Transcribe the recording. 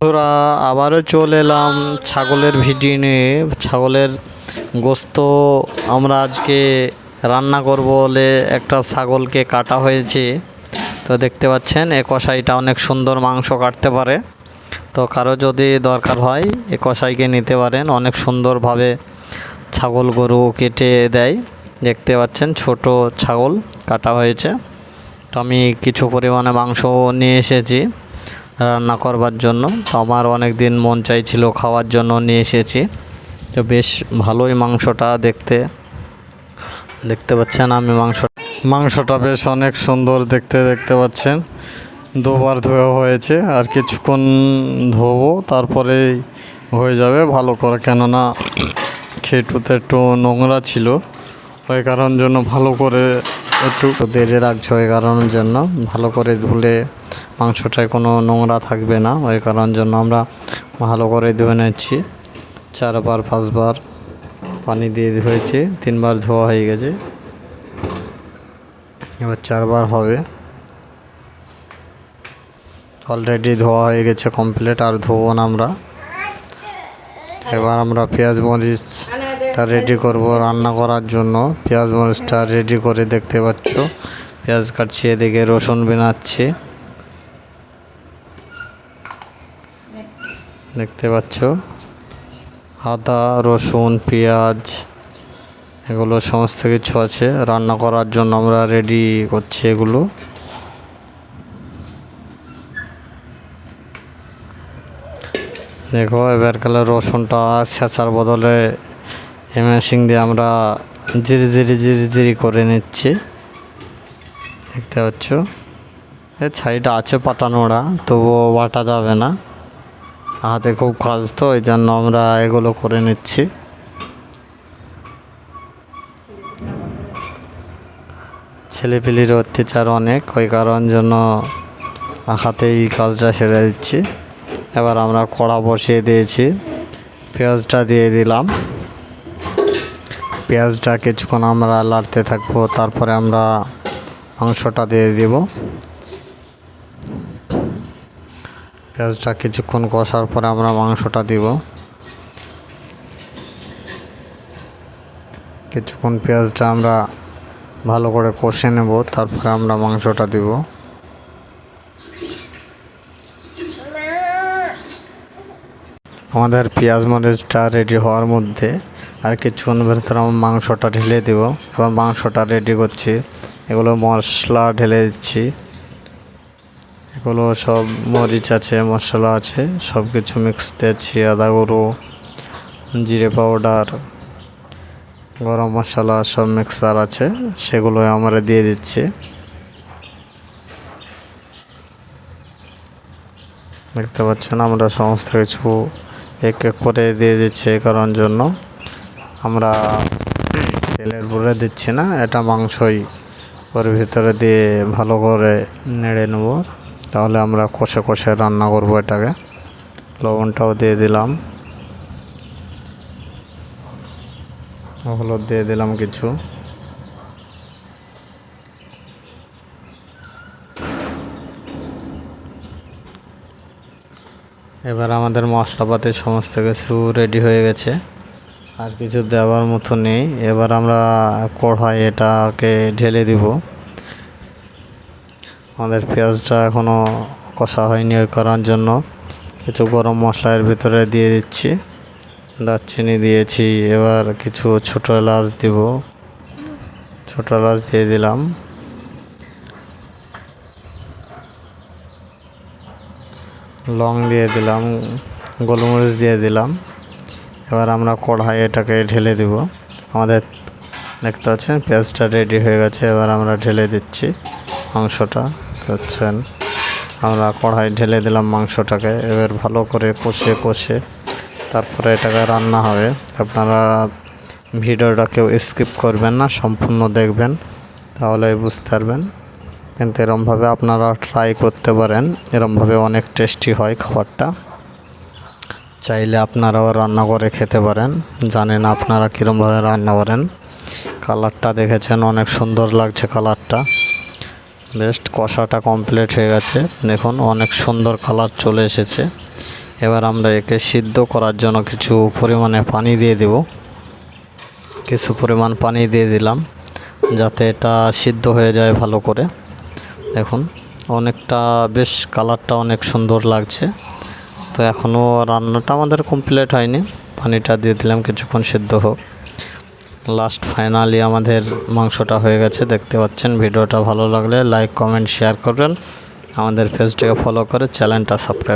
বন্ধুরা, আবারও চলে এলাম ছাগলের ভিডিও নিয়ে। ছাগলের গোস্ত আমরা আজকে রান্না করব বলে একটা ছাগলকে কাটা হয়েছে। তো দেখতে পাচ্ছেন, এ কষাইটা অনেক সুন্দর মাংস কাটতে পারে। তো কারও যদি দরকার হয়, এ কষাইকে নিতে পারেন। অনেক সুন্দরভাবে ছাগল গরু কেটে দেয়। দেখতে পাচ্ছেন, ছোট ছাগল কাটা হয়েছে। তো আমি কিছু পরিমাণে মাংস নিয়ে এসেছি। রান্না করবার জন্য। তো আমার অনেক দিন মন চাইছিল খাওয়ার জন্য নিয়ে এসেছি। তো বেশ ভালোই মাংসটা দেখতে। দেখতে পাচ্ছেন আমি মাংস মাংসটা বেশ অনেক সুন্দর দেখতে দেখতে পাচ্ছেন। দুবার ধোয়া হয়েছে আর কিছুক্ষণ ধোবো, তারপরেই হয়ে যাবে ভালো করে। কেননা খেটুতে একটু নোংরা ছিল, ওই কারণ জন্য ভালো করে একটু দেরে রাখছে ওই কারণের জন্য। ভালো করে ধুলে মাংসটায় কোনো নোংরা থাকবে না, ওই কারণ জন্য আমরা ভালো করে ধুয়ে নিচ্ছি। চারবার, পাঁচবার পানি দিয়ে ধুয়েছি, তিনবার ধোয়া হয়ে গেছে। এবার চারবার হবে। অলরেডি ধোয়া হয়ে গেছে কমপ্লিট, আর ধোবো না আমরা। এবার আমরা পেঁয়াজ মরিচটা রেডি করব রান্না করার জন্য। পেঁয়াজ মরিচটা রেডি করে দেখতে পাচ্ছ। পেঁয়াজ কাটছি, এদিকে রসুন বেনাচ্ছি। দেখতে পাচ্ছ। আদা, রসুন, পেঁয়াজ, এগুলো সমস্ত কিছু আছে। রান্না করার জন্য আমরা রেডি করছি এগুলো। দেখো, এবার কালে রসুনটা ছেঁচার বদলে মেশিন দিয়ে আমরা জিরি জিরি জিরি জিরি করে নিচ্ছি। দেখতে পাচ্ছ? এ ছাইটা আছে পাটানোড়া, তবুও বাটা যাবে না। হাতে খুব কাজ তো ওই জন্য আমরা এগুলো করে নিচ্ছি। ছেলেপিলির অত্যাচার অনেক, ওই কারণ জন্য হাতেই কাজটা সেরে দিচ্ছি। এবার আমরা কড়া বসিয়ে দিয়েছি, পেঁয়াজটা দিয়ে দিলাম। পেঁয়াজটা কিছুক্ষণ আমরা লাড়তে থাকব, তারপরে আমরা মাংসটা দিয়ে দিব। পেঁয়াজটা কিছুক্ষণ কষার পরে আমরা মাংসটা দিব। কিছুক্ষণ পেঁয়াজটা আমরা ভালো করে কষে নেব, তারপরে আমরা মাংসটা দিব। আমাদের পেঁয়াজ মরিচটা রেডি হওয়ার মধ্যে আর কিছুক্ষণ ভেতরে আমরা মাংসটা ঢেলে দেব। এবার মাংসটা রেডি করছি। এগুলো মশলা ঢেলে দিচ্ছি। এগুলো সব মরিচ আছে, মশলা আছে সব কিছু মিক্স দিয়েছি, আদা গুঁড়ো, জিরে পাউডার গরম মশলা সব মিক্সার আছে সেগুলো আমরা দিয়ে দিচ্ছি। দেখতে পাচ্ছেন আমরা সমস্ত কিছু এক এক করে দিয়ে দিচ্ছি এই কারণ জন্য। আমরা তেলের পুরে দিচ্ছি না, এটা মাংসই। ওর ভিতরে দিয়ে ভালো করে নেড়ে নেব। তাহলে আমরা কষে কষে রান্না করব এটাকে। লবণটাও দিয়ে দিলাম। হলুদ দিয়ে দিলাম কিছু। এবার আমাদের মশলাপাতি সমস্ত কিছু রেডি হয়ে গেছে। আর কিছু দেওয়ার মতো নেই। এবার আমরা কড়াই এটাকে ঢেলে দিব। আমাদের পেঁয়াজটা এখনও কষা হয়নি ওই করার জন্য। কিছু গরম মশলা এর ভিতরে দিয়ে দিচ্ছি। দারচিনি দিয়েছি, এবার কিছু ছোটো এলাচ দিব। ছোটো এলাচ দিয়ে দিলাম। লং দিয়ে দিলাম, গোলমরিচ দিয়ে দিলাম। এবার আমরা কড়াই এটাকে ঢেলে দিব। আমাদের দেখতে পাচ্ছেন, পেঁয়াজটা রেডি হয়ে গেছে। এবার আমরা ঢেলে দিচ্ছি মাংসটা। হচ্ছেন আমরা কড়াই ঢেলে দিলাম মাংসটাকে, এবার ভালো করে কষে কষে তারপরে এটাকে রান্না হবে। আপনারা ভিডিওটা কেউ স্কিপ করবেন না, সম্পূর্ণ দেখবেন, তাহলে বুঝতে পারবেন। কিন্তু এরমভাবে আপনারা ট্রাই করতে পারেন, এরমভাবে অনেক টেস্টি হয় খাবারটা। চাইলে আপনারাও রান্না করে খেতে পারেন, জানেন আপনারা কীরমভাবে রান্না করেন। কালারটা দেখেছেন, অনেক সুন্দর লাগছে কালারটা। বেস্ট কষাটা কমপ্লিট হয়ে গেছে। দেখুন, অনেক সুন্দর কালার চলে এসেছে। এবার আমরা একে সিদ্ধ করার জন্য কিছু পরিমাণে পানি দিয়ে দেব। কিছু পরিমাণ পানি দিয়ে দিলাম, যাতে এটা সিদ্ধ হয়ে যায় ভালো করে। দেখুন, অনেকটা, বেশ কালারটা অনেক সুন্দর লাগছে। তো এখনও রান্নাটা আমাদের কমপ্লিট হয়নি। পানিটা দিয়ে দিলাম, কিছুক্ষণ সিদ্ধ হোক। লাস্ট ফাইনালি আমাদের মাংসটা হয়ে গেছে, দেখতে পাচ্ছেন ভিডিওটা ভালো লাগলে লাইক কমেন্ট শেয়ার করবেন। আমাদের পেজটাকে ফলো করে চ্যানেলটা সাবস্ক্রাইব